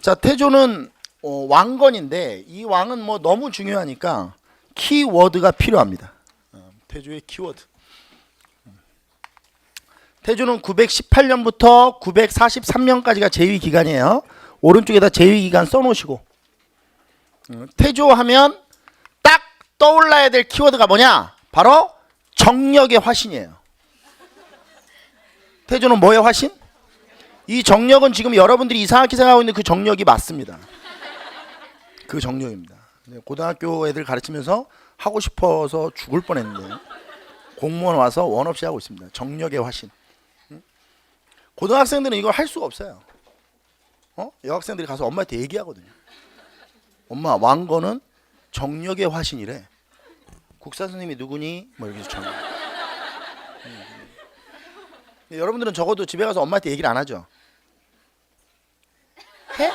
자 태조는 어, 왕건인데 이 왕은 뭐 너무 중요하니까 키워드가 필요합니다. 어, 태조의 키워드. 태조는 918년부터 943년까지가 제위 기간이에요. 오른쪽에다 제위 기간 써놓으시고 어, 태조 하면 딱 떠올라야 될 키워드가 뭐냐? 바로 정력의 화신이에요. 태조는 뭐의 화신? 이 정력은 지금 여러분들이 이상하게 생각하고 있는 그 정력이 맞습니다. 그 정력입니다. 네, 고등학교 애들 가르치면서 하고 싶어서 죽을 뻔했는데 공무원 와서 원 없이 하고 있습니다. 정력의 화신. 응? 고등학생들은 이걸 할 수가 없어요. 어? 여학생들이 가서 엄마한테 얘기하거든요. 엄마 왕건은 정력의 화신이래. 국사 선생님이 누구니? 뭐 이렇게 정. 음. 여러분들은 적어도 집에 가서 엄마한테 얘기를 안 하죠. 해?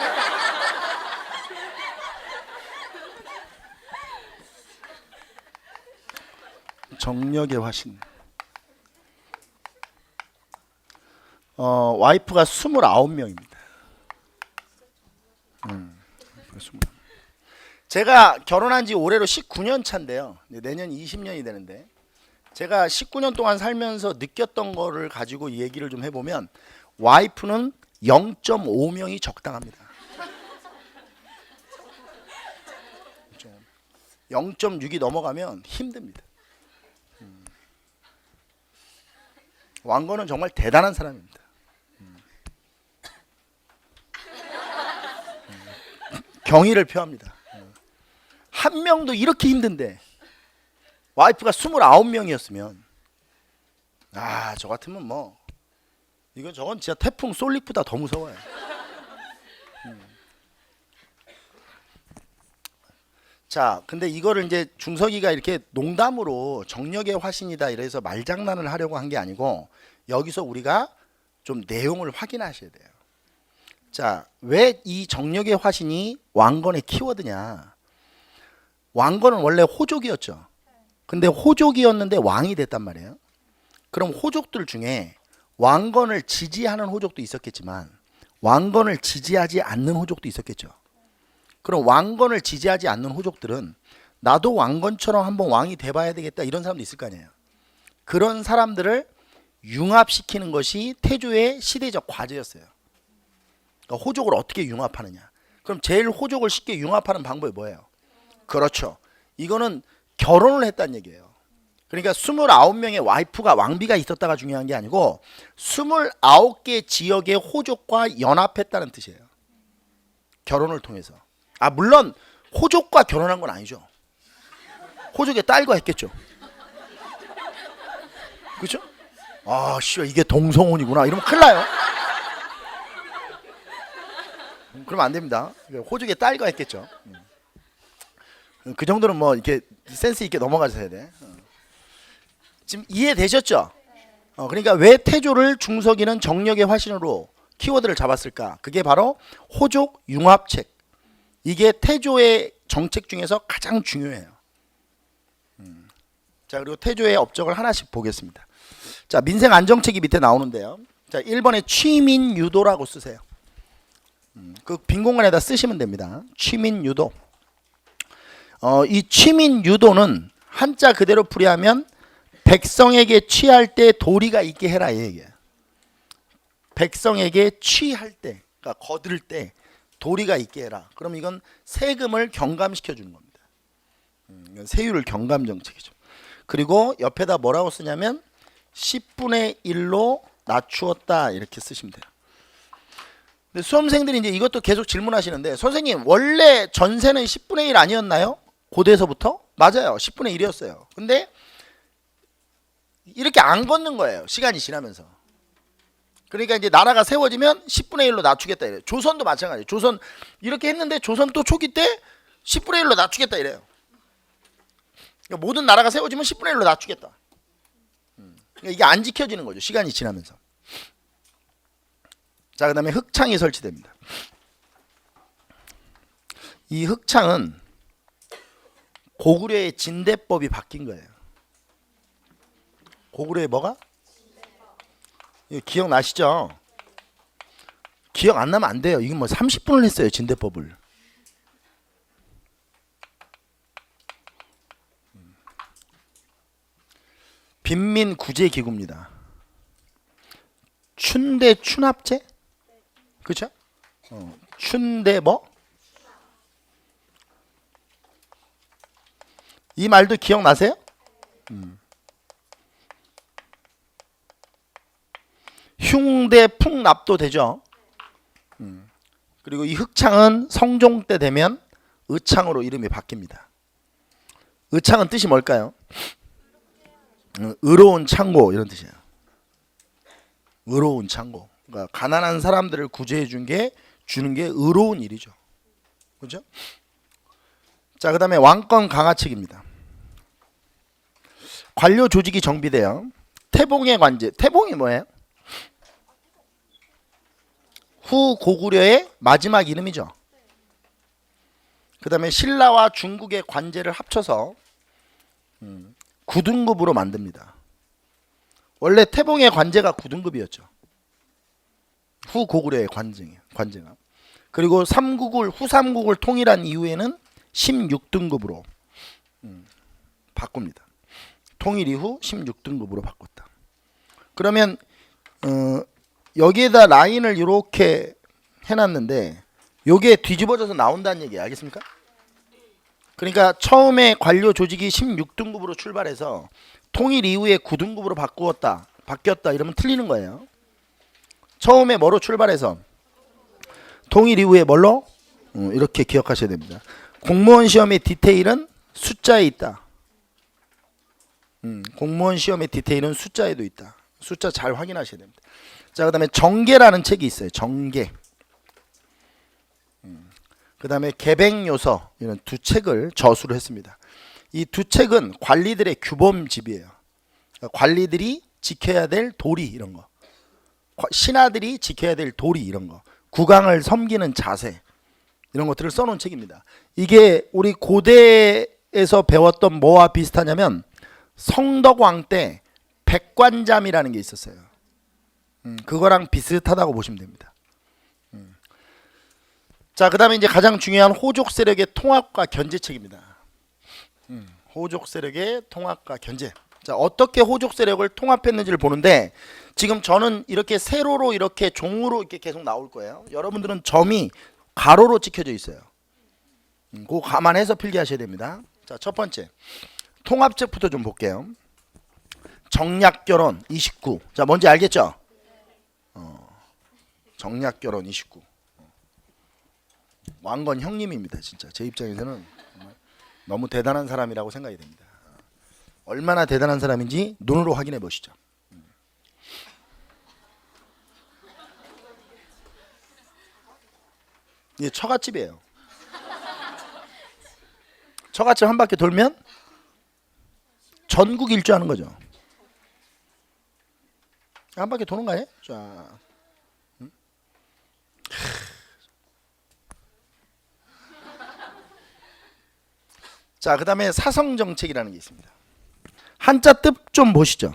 정력의 화신. 어, 와이프가 29명입니다. 음, 29. 제가 결혼한 지 올해로 19년 차인데요. 네, 내년 20년이 되는데 제가 19년 동안 살면서 느꼈던 거를 가지고 얘기를 좀 해보면 와이프는 0.5명이 적당합니다. 0.6이 넘어가면 힘듭니다. 음. 왕건은 정말 대단한 사람입니다. 음. 음. 경의를 표합니다. 음. 한 명도 이렇게 힘든데 와이프가 29명이었으면 아, 저 같으면 뭐 이건 저건 진짜 태풍 솔릭보다 더 무서워요. 음. 자, 근데 이거를 이제 중석이가 이렇게 농담으로 정력의 화신이다 이래서 말장난을 하려고 한 게 아니고 여기서 우리가 좀 내용을 확인하셔야 돼요. 자, 왜 이 정력의 화신이 왕건의 키워드냐? 왕건은 원래 호족이었죠. 근데 호족이었는데 왕이 됐단 말이에요. 그럼 호족들 중에 왕건을 지지하는 호족도 있었겠지만 왕건을 지지하지 않는 호족도 있었겠죠. 그럼 왕건을 지지하지 않는 호족들은 나도 왕건처럼 한번 왕이 돼봐야 되겠다 이런 사람도 있을 거 아니에요. 그런 사람들을 융합시키는 것이 태조의 시대적 과제였어요. 그러니까 호족을 어떻게 융합하느냐. 그럼 제일 호족을 쉽게 융합하는 방법이 뭐예요? 그렇죠. 이거는 결혼을 했다는 얘기예요. 그러니까 29명의 와이프가 왕비가 있었다가 중요한 게 아니고 29개 지역의 호족과 연합했다는 뜻이에요. 결혼을 통해서. 아 물론 호족과 결혼한 건 아니죠. 호족의 딸과 했겠죠. 그렇죠? 아, 씨, 이게 동성혼이구나. 이러면 큰일 나요. 음, 그러면 안 됩니다. 호족의 딸과 했겠죠. 음. 그 정도는 뭐 이렇게 센스 있게 넘어가셔야 돼. 어. 지금 이해되셨죠? 어, 그러니까 왜 태조를 중석이는 정력의 화신으로 키워드를 잡았을까? 그게 바로 호족 융합책. 이게 태조의 정책 중에서 가장 중요해요. 음. 자 그리고 태조의 업적을 하나씩 보겠습니다. 자 민생 안정책이 밑에 나오는데요. 자 1번에 취민 유도라고 쓰세요. 음, 그빈 공간에다 쓰시면 됩니다. 취민 유도. 어, 이 취민 유도는 한자 그대로 풀이하면 백성에게 취할 때 도리가 있게 해라 이 얘기예요. 백성에게 취할 때, 그러니까 거들 때 도리가 있게 해라. 그럼 이건 세금을 경감시켜 주는 겁니다. 음, 이건 세율을 경감 정책이죠. 그리고 옆에다 뭐라고 쓰냐면 10분의 1로 낮추었다 이렇게 쓰시면 돼요. 수험생들이 이제 이것도 계속 질문하시는데 선생님 원래 전세는 10분의 1 아니었나요? 고대에서부터? 맞아요. 10분의 1이었어요. 근데 이렇게 안 걷는 거예요. 시간이 지나면서. 그러니까 이제 나라가 세워지면 10분의 1로 낮추겠다 이래요. 조선도 마찬가지예요. 조선 이렇게 했는데 조선 또 초기 때 10분의 1로 낮추겠다 이래요. 그러니까 모든 나라가 세워지면 10분의 1로 낮추겠다. 음. 그러니까 이게 안 지켜지는 거죠. 시간이 지나면서. 자, 그다음에 흑창이 설치됩니다. 이 흑창은 고구려의 진대법이 바뀐 거예요. 고구려의 뭐가? 기억나시죠? 기억 안 나면 안 돼요. 이게 뭐 30분을 했어요. 진대법을. 빈민 구제 기구입니다. 춘대 춘합제? 그렇죠? 어, 춘대 뭐? 이 말도 기억나세요? 음. 흉대 풍납도 되죠. 음. 그리고 이 흑창은 성종 때 되면 의창으로 이름이 바뀝니다. 의창은 뜻이 뭘까요? 음, 의로운 창고 이런 뜻이에요. 의로운 창고. 그러니까 가난한 사람들을 구제해 준 게 주는 게 의로운 일이죠. 그렇죠? 자, 그다음에 왕권 강화책입니다. 관료 조직이 정비돼요. 태봉의 관제. 태봉이 뭐예요? 후 고구려의 마지막 이름이죠. 그 다음에 신라와 중국의 관제를 합쳐서 음, 9등급으로 만듭니다. 원래 태봉의 관제가 9등급이었죠. 후 고구려의 관제, 관제가. 그리고 삼국을 후삼국을 통일한 이후에는 16등급으로 음, 바꿉니다. 통일 이후 16등급으로 바꿨다. 그러면 어, 여기에다 라인을 이렇게 해놨는데 요게 뒤집어져서 나온다는 얘기 알겠습니까? 그러니까 처음에 관료 조직이 16등급으로 출발해서 통일 이후에 9등급으로 바꾸었다, 바뀌었다 이러면 틀리는 거예요. 처음에 뭐로 출발해서 통일 이후에 뭘로 어, 이렇게 기억하셔야 됩니다. 공무원 시험의 디테일은 숫자에 있다. 음, 공무원 시험의 디테일은 숫자에도 있다. 숫자 잘 확인하셔야 됩니다. 자, 그 다음에 정계라는 책이 있어요. 정계. 음, 그 다음에 개백요서 이런 두 책을 저수를 했습니다. 이 두 책은 관리들의 규범집이에요. 그러니까 관리들이 지켜야 될 도리 이런 거. 과- 신하들이 지켜야 될 도리 이런 거. 국왕을 섬기는 자세 이런 것들을 써놓은 책입니다. 이게 우리 고대에서 배웠던 뭐와 비슷하냐면 성덕왕 때 백관잠이라는 게 있었어요. 음, 그거랑 비슷하다고 보시면 됩니다. 음. 자, 그 다음에 이제 가장 중요한 호족 세력의 통합과 견제책입니다. 음, 호족 세력의 통합과 견제. 자, 어떻게 호족 세력을 통합했는지를 보는데 지금 저는 이렇게 세로로 이렇게 종으로 이렇게 계속 나올 거예요. 여러분들은 점이 가로로 찍혀져 있어요. 음, 그거 감안해서 필기하셔야 됩니다. 자, 첫 번째 통합책부터 좀 볼게요. 정략 결혼 29. 자, 뭔지 알겠죠? 어, 정략 결혼 29. 어. 왕건 형님입니다, 진짜. 제 입장에서는 너무 대단한 사람이라고 생각이 됩니다. 어. 얼마나 대단한 사람인지 눈으로 확인해 보시죠. 음. 이게 처갓집이에요. 처갓집 한 바퀴 돌면 전국 일주하는 거죠. 한 바퀴 도는 거 아니에요? 자. 음? 자, 그 다음에 사성 정책이라는 게 있습니다. 한자 뜻 좀 보시죠.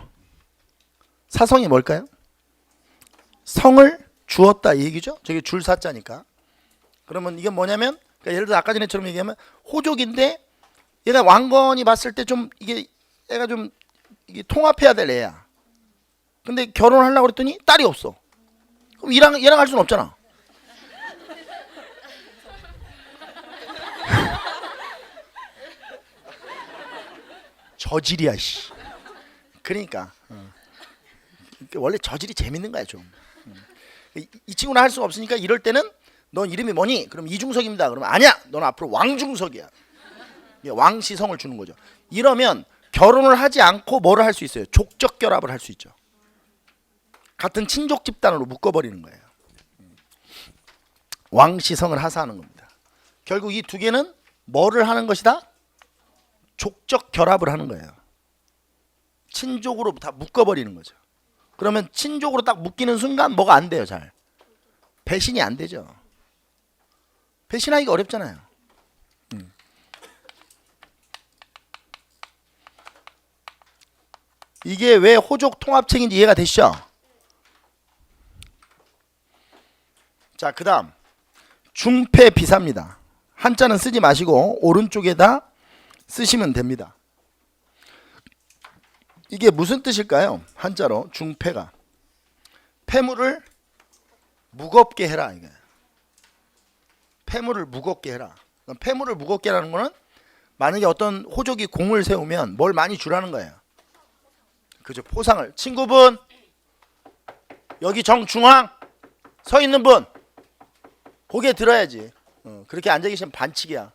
사성이 뭘까요? 성을 주었다 이 얘기죠. 저게 줄사자니까. 그러면 이게 뭐냐면 그러니까 예를 들어 아까 전에처럼 얘기하면 호족인데 얘가 왕건이 봤을 때 좀 이게 애가 좀 이게 통합해야 될 애야. 근데 결혼하려고 그랬더니 딸이 없어. 그럼 얘랑 얘랑 할 수는 없잖아. 저질이야 씨. 그러니까 어. 원래 저질이 재밌는 거야 좀. 음. 이, 이 친구는 할 수가 없으니까 이럴 때는 넌 이름이 뭐니? 그럼 이중석입니다. 그러면 아니야. 넌 앞으로 왕중석이야. 이게 왕시성을 주는 거죠. 이러면 결혼을 하지 않고 뭐를 할 수 있어요? 족적 결합을 할 수 있죠. 같은 친족 집단으로 묶어버리는 거예요. 왕시성을 하사하는 겁니다. 결국 이 두 개는 뭐를 하는 것이다? 족적 결합을 하는 거예요. 친족으로 다 묶어버리는 거죠. 그러면 친족으로 딱 묶이는 순간 뭐가 안 돼요, 잘. 배신이 안 되죠. 배신하기가 어렵잖아요. 음. 이게 왜 호족 통합책인지 이해가 되시죠? 자, 그 다음 중패 비사입니다. 한자는 쓰지 마시고 오른쪽에다 쓰시면 됩니다. 이게 무슨 뜻일까요? 한자로 중패가 폐물을 무겁게 해라 이게. 폐물을 무겁게 해라. 폐물을 무겁게 하라는 거는 만약에 어떤 호족이 공을 세우면 뭘 많이 주라는 거예요. 그죠? 포상을 친구분 여기 정중앙 서 있는 분 고개 들어야지. 어, 그렇게 앉아 계시면 반칙이야.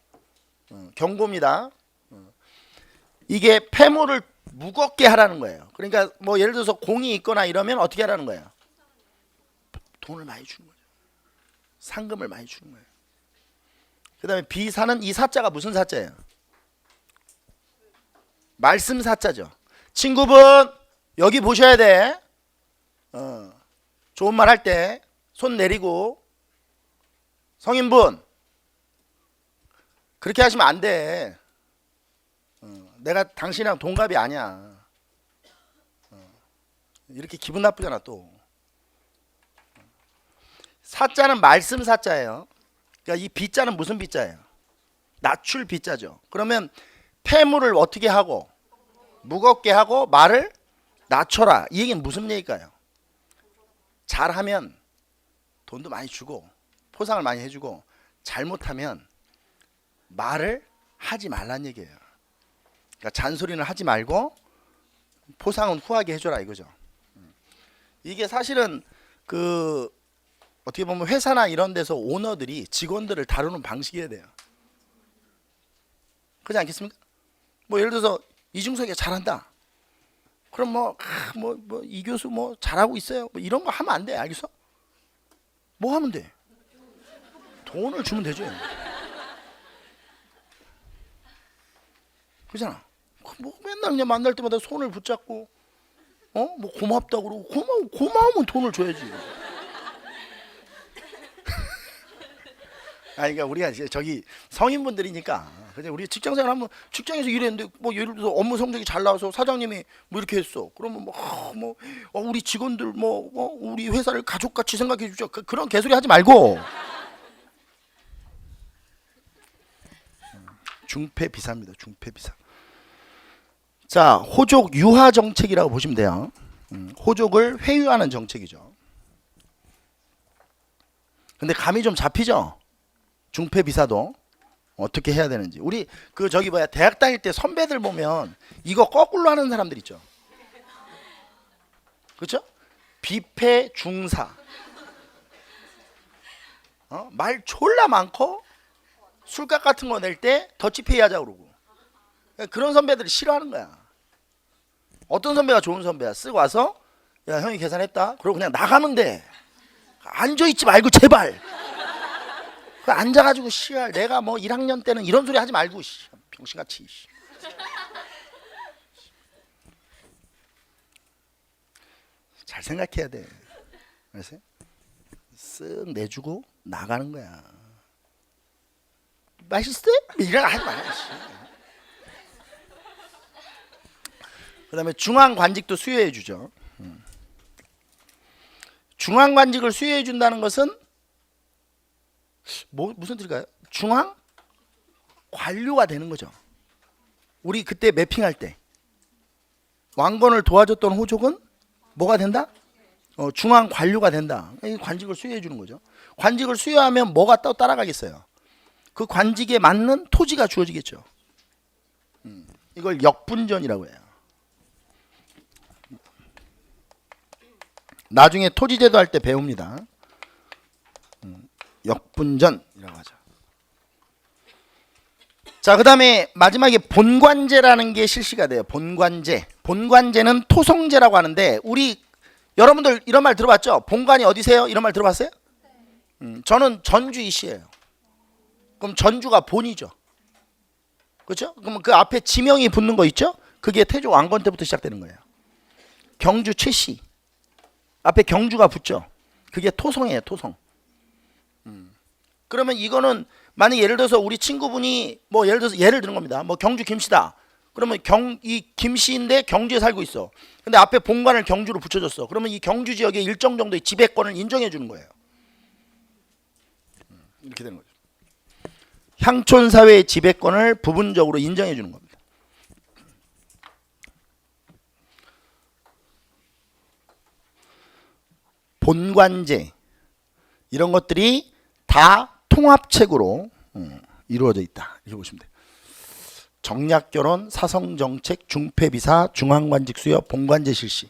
어, 경고입니다. 어. 이게 폐물을 무겁게 하라는 거예요. 그러니까 뭐 예를 들어서 공이 있거나 이러면 어떻게 하라는 거예요? 돈을 많이 주는 거죠. 상금을 많이 주는 거예요. 그다음에 비사는 이 사자가 무슨 사자예요? 말씀 사자죠. 친구분 여기 보셔야 돼. 어, 좋은 말 할 때 손 내리고 성인분 그렇게 하시면 안 돼. 어, 내가 당신이랑 동갑이 아니야. 어, 이렇게 기분 나쁘잖아 또. 사자는 말씀 사자예요. 그러니까 이 비자는 무슨 비자예요? 낮출 비자죠. 그러면 폐물을 어떻게 하고 무겁게 하고 말을 낮춰라. 이 얘기는 무슨 얘기일까요? 잘하면 돈도 많이 주고 포상을 많이 해주고 잘못하면 말을 하지 말란 얘기예요. 그러니까 잔소리는 하지 말고 포상은 후하게 해줘라 이거죠. 이게 사실은 그 어떻게 보면 회사나 이런 데서 오너들이 직원들을 다루는 방식이어야 돼요. 그렇지 않겠습니까? 뭐 예를 들어서 이중석이가 잘한다. 그럼 뭐뭐뭐이 교수 뭐 잘하고 있어요. 뭐 이런 거 하면 안 돼. 알겠어? 뭐 하면 돼? 돈을 주면 되죠. 그잖아. 뭐 맨날 그냥 만날 때마다 손을 붙잡고 어? 뭐 고맙다 그러고 고마워 고마우면 돈을 줘야지. 아니 그러니까 우리가 이제 저기 성인분들이니까 근데 우리 직장생활 하면 직장에서 일했는데 뭐 예를 들어서 업무 성적이 잘 나와서 사장님이 뭐 이렇게 했어. 그러면 뭐, 아, 뭐 어, 우리 직원들 뭐 어, 우리 회사를 가족같이 생각해 주죠. 그, 그런 개소리 하지 말고. 중폐 비사입니다. 중폐 비사 자 호족 유화 정책이라고 보시면 돼요. 음, 호족을 회유하는 정책이죠. 근데 감이 좀 잡히죠? 중폐 비사도 어떻게 해야 되는지. 우리 그 저기 뭐야 대학 다닐 때 선배들 보면 이거 거꾸로 하는 사람들 있죠? 그렇죠? 비폐 중사. 어? 말 졸라 많고 술값 같은 거 낼 때 더치페이 하자 그러고 그런 선배들이 싫어하는 거야 어떤 선배가 좋은 선배야 쓰고 와서 야 형이 계산했다 그러고 그냥 나가면 돼 앉아 있지 말고 제발 그 앉아가지고 씨발 내가 뭐 1학년 때는 이런 소리 하지 말고 씨, 병신같이 씨. 잘 생각해야 돼 알았어요? 쓱 내주고 나가는 거야 맛있어? 이런 거 하지 마 씨. 그다음에 중앙 관직도 수여해 주죠 음. 중앙 관직을 수여해 준다는 것은 뭐 무슨 뜻일까요? 중앙 관료가 되는 거죠. 우리 그때 매핑할 때 왕건을 도와줬던 호족은 뭐가 된다? 어, 중앙 관료가 된다. 이 관직을 수여해 주는 거죠. 관직을 수여하면 뭐가 또 따라가겠어요? 그 관직에 맞는 토지가 주어지겠죠. 음, 이걸 역분전이라고 해요. 나중에 토지제도 할 때 배웁니다. 역분전이라고 하죠. 자, 그 다음에 마지막에 본관제라는 게 실시가 돼요. 본관제. 본관제는 토성제라고 하는데 우리 여러분들 이런 말 들어봤죠? 본관이 어디세요? 이런 말 들어봤어요? 음, 저는 전주이시예요. 그럼 전주가 본이죠. 그렇죠? 그럼 그 앞에 지명이 붙는 거 있죠? 그게 태조 왕건 때부터 시작되는 거예요. 경주 최씨 앞에 경주가 붙죠. 그게 토성이에요, 토성. 그러면 이거는 만약 예를 들어서 우리 친구분이 뭐 예를 들어서 예를 드는 겁니다. 뭐 경주 김씨다. 그러면 경 이 김씨인데 경주에 살고 있어. 근데 앞에 본관을 경주로 붙여줬어. 그러면 이 경주 지역에 일정 정도의 지배권을 인정해 주는 거예요. 이렇게 되는 거죠. 향촌 사회의 지배권을 부분적으로 인정해 주는 겁니다. 본관제 이런 것들이 다 통합책으로 음, 이루어져 있다. 이렇게 보시면 돼요. 정략결혼, 사성정책, 중폐비사, 중앙관직 수여, 본관제 실시.